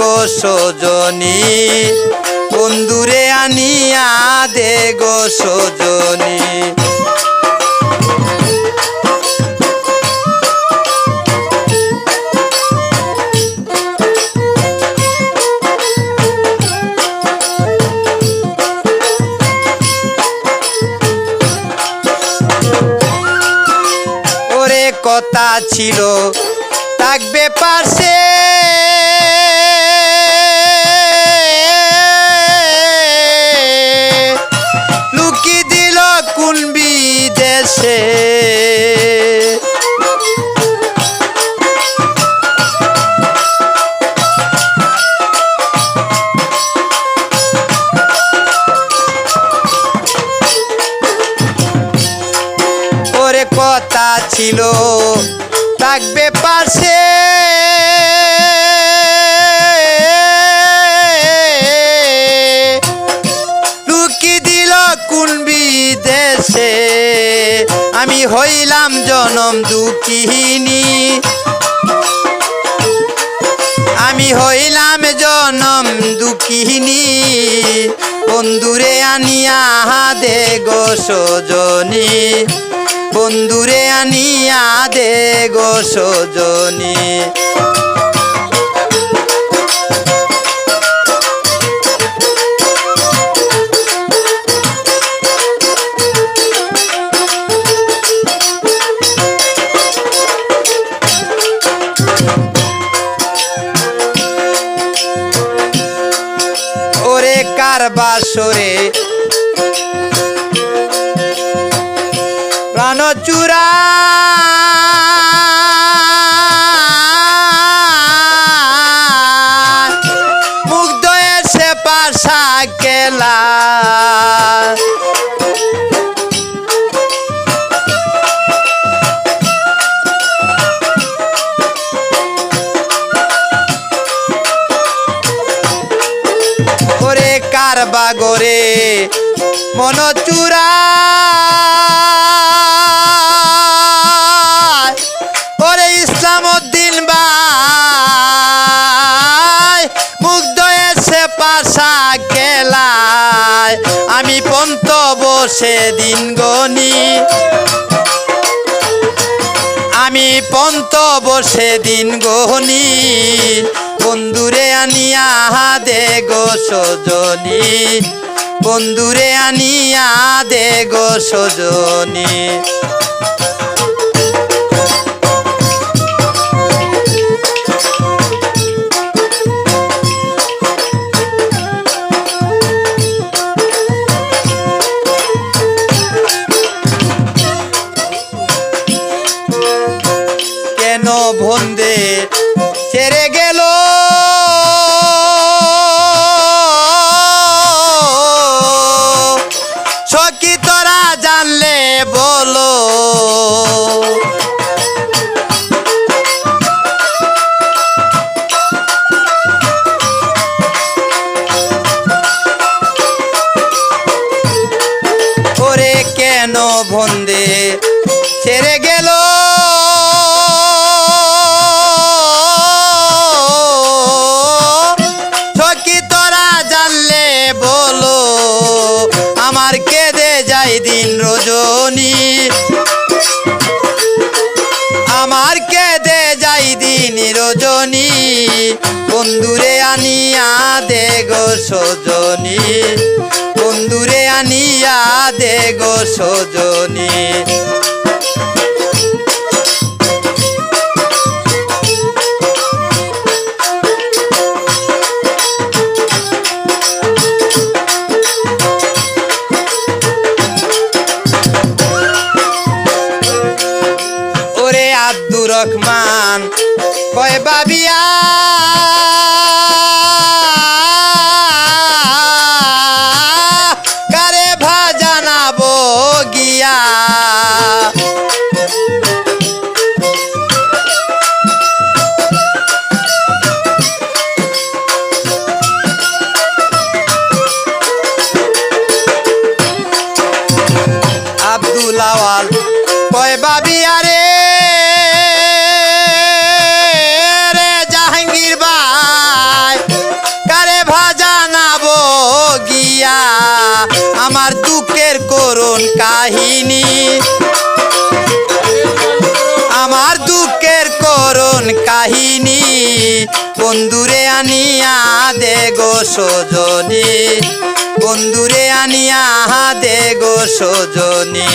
গো সজনী বন্ধুরে আনিয়া দে গো সজনী। কথা ছিল থাকবে পাশে। ছিল, থাকবে পাশে। লুকি দিল কোন বিদেশে, আমি হইলাম জনম দুঃখিনী। আমি হইলাম জনম দুঃখিনী, বন্ধুরে আনিয়া দে গো সজনী। বন্ধুরে আনিয়া দে গো সজনী। ওরে কার বাসরে প্রাণ চূড়া। মুগ্ধ এসে পাশা কেলা ওরে কার বাগরে মন চূড়া। বসে দিন গনি। আমি পন্ত বসে দিন গহনি বন্ধুরে আনিয়া দে গো সজনি। বন্ধুরে আনিয়া দে গো সজনী। ছেড়ে গেল। সখী তোরা জানলে বলো। ওরে কেন বন্দে? ছেড়ে গেল। আমার কেঁদে যাই দিন রজনী। আমার কেঁদে যাই দিন রজনী। বন্ধুরে আনিয়া দে গো সজনী। বন্ধুরে আনিয়া দে গো সজনী। কয় বাবিয়া? কারে ভাজানাবো গিয়া আব্দুল আওয়াল কয় বাবিয়া রে? আমার দুঃখের করুণ কাহিনী। আমার দুঃখের করুণ কাহিনী, বন্ধুরে আনিয়া দে গো সজনী। বন্ধুরে আনিয়া দে গো সজনী।